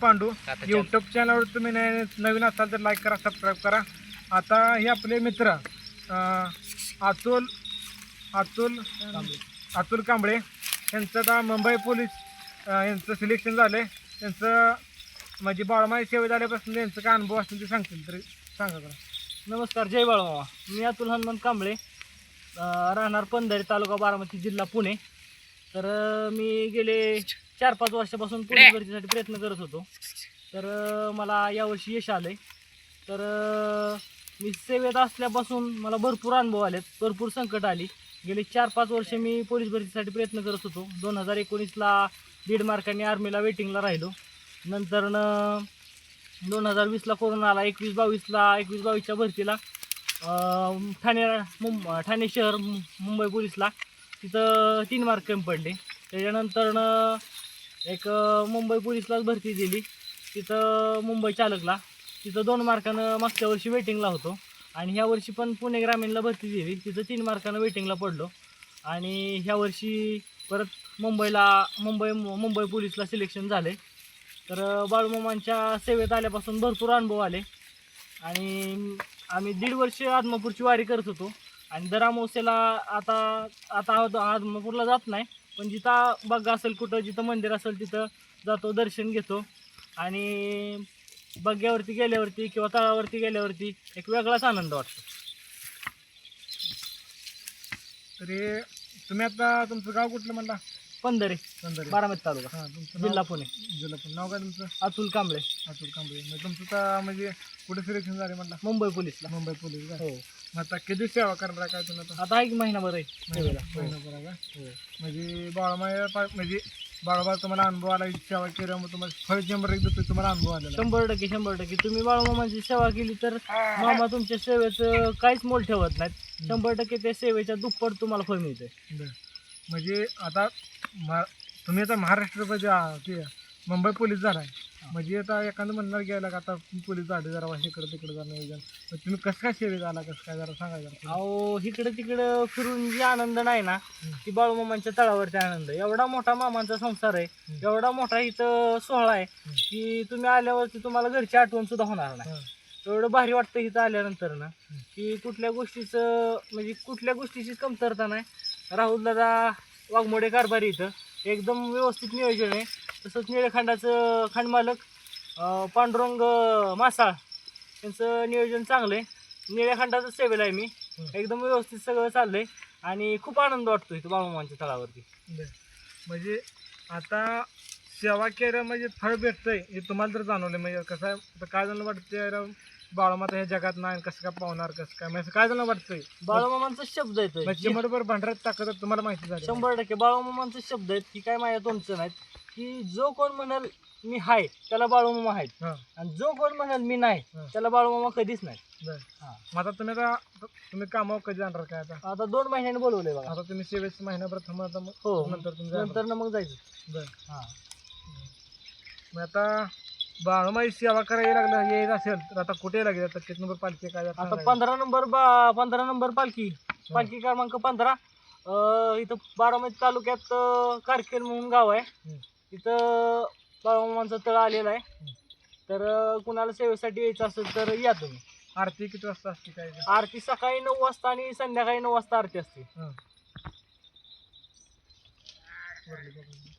Pandu YouTube चॅनलवर तुम्ही नवीन असाल तर लाईक करा सबस्क्राईब करा. आता हे आपले मित्र अतुल अतुल अतुल कांबळे यांचं आता मुंबई पोलीस यांचं सिलेक्शन झालं आहे त्यांचं म्हणजे बाळमाई सेवेत आल्यापासून त्यांचं काय अनुभव असेल ते सांगतील तरी सांगा बरं नमस्कार जय बाळमामा. मी अतुल हनुमान कांबळे राहणार पंधरी तालुका बारामती जिल्हा पुणे. तर मी गेले चार पाच वर्षापासून पोलीस भरतीसाठी प्रयत्न करत होतो. तर मला यावर्षी यश आलं आहे तर मी सेवेत असल्यापासून मला भरपूर अनुभव आलेत. भरपूर संकट आली. गेले चार पाच वर्ष मी पोलीस भरतीसाठी प्रयत्न करत होतो. दोन हजार एकोणीसला दीड मार्कांनी आर्मीला वेटिंगला राहिलो. नंतरनं दोन हजार वीसला कोरोना आला. एकवीस बावीसला एकवीस बावीसच्या भरतीला ठाणे मुंब ठाणे शहर मुंबई पोलीसला. तिथं तीन मार्क कमी पडले. त्याच्यानंतरनं एक मुंबई पोलीसलाच भरती दिली. तिथं मुंबई चालकला. तिथं दोन मार्कानं मागच्या वर्षी वेटिंगला होतो. आणि ह्या वर्षी पण पुणे ग्रामीणला भरती दिली. तिथं तीन मार्कानं वेटिंगला पडलो. आणि ह्या वर्षी परत मुंबईला मुंबई मुंबई पोलीसला सिलेक्शन झाले तर बाळूमामांच्या सेवेत आल्यापासून भरपूर अनुभव आले. आणि आम्ही दीड वर्ष आदमापूरची वारी करत होतो. आणि दर अमावस्येला आता आता आद- आदमापूरला जात नाही पण जिथं बग्गा असेल कुठं जिथं मंदिर असेल तिथं जातो दर्शन घेतो. आणि बग्ग्यावरती गेल्यावरती किंवा तळावरती गेल्यावरती एक वेगळाच आनंद वाटतो. तरी तुम्ही आता तुमचं गाव कुठलं म्हणला? पंधरे संदर्भ बारामती तालुका. हां तुमचं जिल्हा पुणे. जिल्हा पुणे. नाव काय तुमचं? अतुल कांबळे. अतुल कांबळे. म्हणजे तुमचं तर म्हणजे कुठे सिलेक्शन झाले म्हणला? मुंबई पोलीसला. मुंबई पोलीस का हो. आता किती सेवा करणार काय तुम्ही आता? आता एक महिनाभर आहे. सेवेला हो. महिनाभर आहे का? म्हणजे बाळामाया म्हणजे बाळाबा तुम्हाला अनुभव आला सेवा केली मग तुम्हाला फळ शंभर एक देतो तुम्हाला अनुभव आलेला शंभर टक्के शंभर टक्के. तुम्ही बाळूमामाची सेवा केली तर मामा तुमच्या सेवेचं काहीच मोल ठेवत नाहीत. शंभर टक्के त्या सेवेच्या दुप्पट तुम्हाला फळ मिळते. म्हणजे आता मा- तुम्ही आता महाराष्ट्रामध्ये मुंबई पोलीस झालाय म्हणजे आता एखादं म्हणणार गेला का आता पोलीस झाले जरा इकडं तिकडं जाणं नियोजन मग तुम्ही कसं काय सेवेत आला कसं काय जरा सांगा जरा अहो इकडं तिकडं फिरून जे आनंद नाही ना ती बाळूमामांच्या तळावरती आनंद आहे. एवढा मोठा मामांचा संसार आहे. एवढा मोठा इथं सोहळा आहे. की तुम्ही आल्यावरती तुम्हाला घरची आठवण सुद्धा होणार नाही. एवढं भारी वाटतं इथं आल्यानंतर ना. की कुठल्या गोष्टीचं म्हणजे कुठल्या गोष्टीची कमतरता नाही राहुल दादा वाघमोडे कारभारी इथं एकदम व्यवस्थित नियोजन आहे तसंच निळेखंडाचं खांडमालक पांडुरंग मासाळ यांचं नियोजन चांगलं आहे निळेखंडाचं सेवेला आहे मी. एकदम व्यवस्थित सगळं चाललंय आणि खूप आनंद वाटतो इथं बाळूमामांच्या तळावरती. म्हणजे आता सेवा केलं म्हणजे फळ भेटतंय हे तुम्हाला तर जाणवलं म्हणजे कसं आहे काय जण वाटतंय बाळामाता ह्या जगात नाही कसं काय पावणार कसं काय? म्हणजे असं काय जण वाटतंय? बाळूमामांचा शब्द येतोय. म्हणजे बरोबर भांडरात ताकद आहे, तुम्हाला माहिती झाली. शंभर टक्के बाळूमामांचे शब्द आहेत की काय माझ्या तोंडचं नाहीत. की जो कोण म्हणाल मी हाय त्याला बाळूमामा आहेत हां. आणि जो कोण म्हणाल मी नाही हां. त्याला बाळूमामा कधीच नाही. बरं. हां. मग आता तुम्ही आता तुम्ही कामावर कधी जाणार काय आता? आता दोन महिन्याने बोलवले बघा. आता तुम्ही सेवेच महिनाभर थांबा आता मग हो. नंतर तुम्ही जाणार. नंतर ना मग जायचं. बरं. हां. मग आता बाळमाई सेवा करायला लागलं यायचं असेल तर आता कुठे लागेल आता किती नंबर पालखी काय आता आता सांगायचं? पंधरा नंबर बा पंधरा नंबर पालखी. पालखी क्रमांक पंधरा. अं, इथं बारामती तालुक्यात अं, कारखेल म्हणून गाव आहे. हम्म. तिथं बाळूमामांचा तळ आलेला आहे तर कुणाला सेवेसाठी यायचं असेल तर या तुम्ही आरती किती वाजता असते काय आरती सकाळी नऊ वाजता आणि संध्याकाळी नऊ वाजता आरती असते हां. वरली.